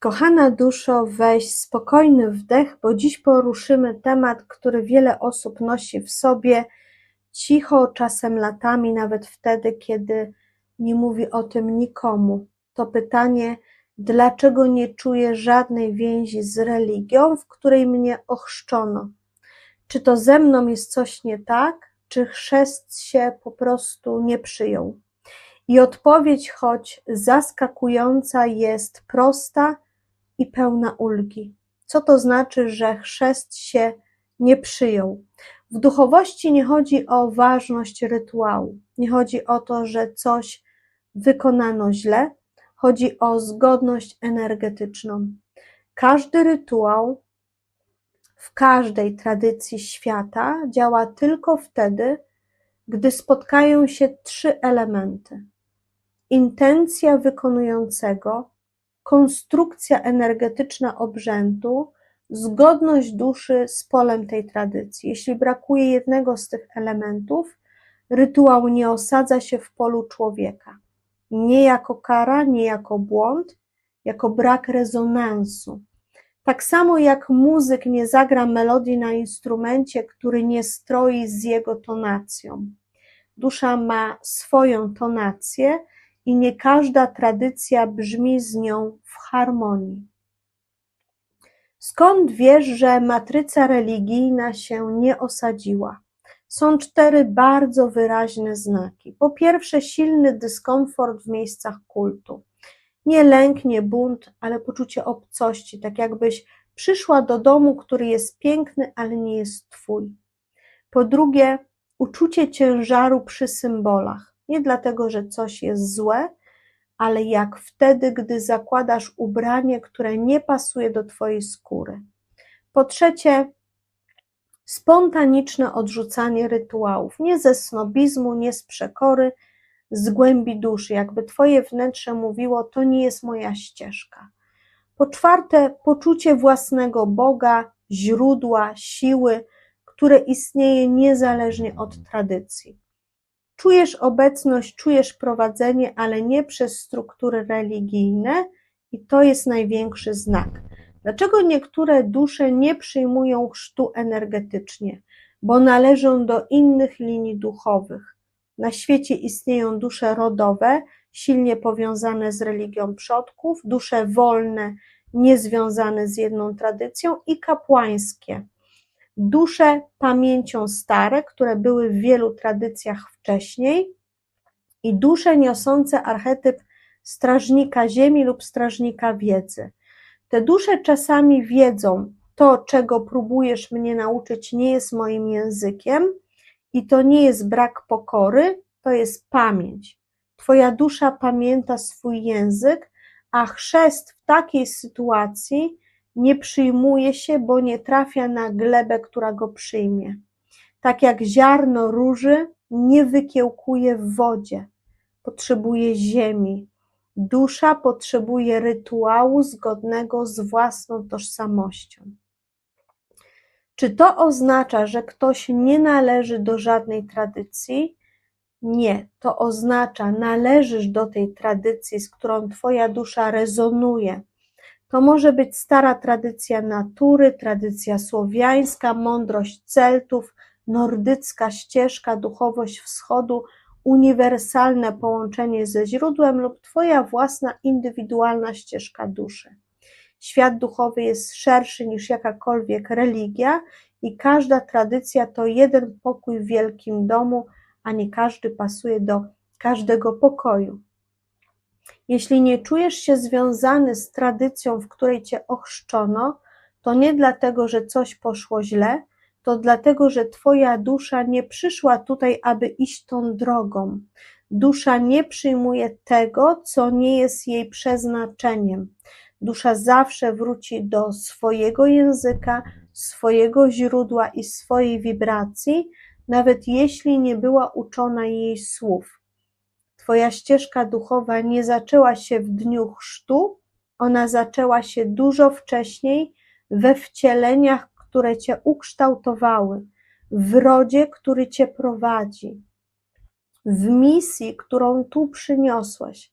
Kochana duszo, weź spokojny wdech, bo dziś poruszymy temat, który wiele osób nosi w sobie cicho, czasem latami, nawet wtedy, kiedy nie mówi o tym nikomu. To pytanie, dlaczego nie czuję żadnej więzi z religią, w której mnie ochrzczono? Czy to ze mną jest coś nie tak, czy chrzest się po prostu nie przyjął? I odpowiedź, choć zaskakująca, jest prosta i pełna ulgi. Co to znaczy, że chrzest się nie przyjął? W duchowości nie chodzi o ważność rytuału, nie chodzi o to, że coś wykonano źle, chodzi o zgodność energetyczną. Każdy rytuał w każdej tradycji świata działa tylko wtedy, gdy spotkają się trzy elementy: intencja wykonującego, konstrukcja energetyczna obrzędu, zgodność duszy z polem tej tradycji. Jeśli brakuje jednego z tych elementów, rytuał nie osadza się w polu człowieka. Nie jako kara, nie jako błąd, jako brak rezonansu. Tak samo jak muzyk nie zagra melodii na instrumencie, który nie stroi z jego tonacją. Dusza ma swoją tonację i nie każda tradycja brzmi z nią w harmonii. Skąd wiesz, że matryca religijna się nie osadziła? Są cztery bardzo wyraźne znaki. Po pierwsze, silny dyskomfort w miejscach kultu. Nie lęk, nie bunt, ale poczucie obcości, tak jakbyś przyszła do domu, który jest piękny, ale nie jest twój. Po drugie, uczucie ciężaru przy symbolach. Nie dlatego, że coś jest złe, ale jak wtedy, gdy zakładasz ubranie, które nie pasuje do twojej skóry. Po trzecie, spontaniczne odrzucanie rytuałów, nie ze snobizmu, nie z przekory, z głębi duszy, jakby twoje wnętrze mówiło, to nie jest moja ścieżka. Po czwarte, poczucie własnego Boga, źródła, siły, które istnieje niezależnie od tradycji. Czujesz obecność, czujesz prowadzenie, ale nie przez struktury religijne, i to jest największy znak. Dlaczego niektóre dusze nie przyjmują chrztu energetycznie? Bo należą do innych linii duchowych. Na świecie istnieją dusze rodowe, silnie powiązane z religią przodków, dusze wolne, niezwiązane z jedną tradycją i kapłańskie dusze pamięcią stare, które były w wielu tradycjach wcześniej, i dusze niosące archetyp strażnika ziemi lub strażnika wiedzy. Te dusze czasami wiedzą, to czego próbujesz mnie nauczyć nie jest moim językiem i to nie jest brak pokory, to jest pamięć. Twoja dusza pamięta swój język, a chrzest w takiej sytuacji nie przyjmuje się, bo nie trafia na glebę, która go przyjmie. Tak jak ziarno róży nie wykiełkuje w wodzie, potrzebuje ziemi. Dusza potrzebuje rytuału zgodnego z własną tożsamością. Czy to oznacza, że ktoś nie należy do żadnej tradycji? Nie, to oznacza, należysz do tej tradycji, z którą Twoja dusza rezonuje, to może być stara tradycja natury, tradycja słowiańska, mądrość Celtów, nordycka ścieżka, duchowość wschodu, uniwersalne połączenie ze źródłem lub Twoja własna indywidualna ścieżka duszy. Świat duchowy jest szerszy niż jakakolwiek religia i każda tradycja to jeden pokój w wielkim domu, a nie każdy pasuje do każdego pokoju. Jeśli nie czujesz się związany z tradycją, w której cię ochrzczono, to nie dlatego, że coś poszło źle, to dlatego, że Twoja dusza nie przyszła tutaj, aby iść tą drogą. Dusza nie przyjmuje tego, co nie jest jej przeznaczeniem. Dusza zawsze wróci do swojego języka, swojego źródła i swojej wibracji, nawet jeśli nie była uczona jej słów. Twoja ścieżka duchowa nie zaczęła się w dniu chrztu, ona zaczęła się dużo wcześniej we wcieleniach, które Cię ukształtowały, w rodzie, który Cię prowadzi, w misji, którą tu przyniosłeś.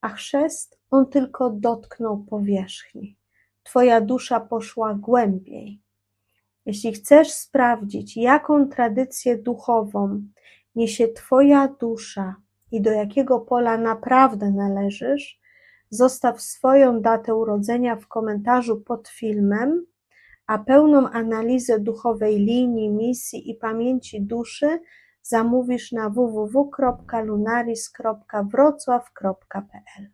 A chrzest On tylko dotknął powierzchni. Twoja dusza poszła głębiej. Jeśli chcesz sprawdzić, jaką tradycję duchową niesie Twoja dusza i do jakiego pola naprawdę należysz, zostaw swoją datę urodzenia w komentarzu pod filmem, a pełną analizę duchowej linii, misji i pamięci duszy zamówisz na www.lunaris.wrocław.pl.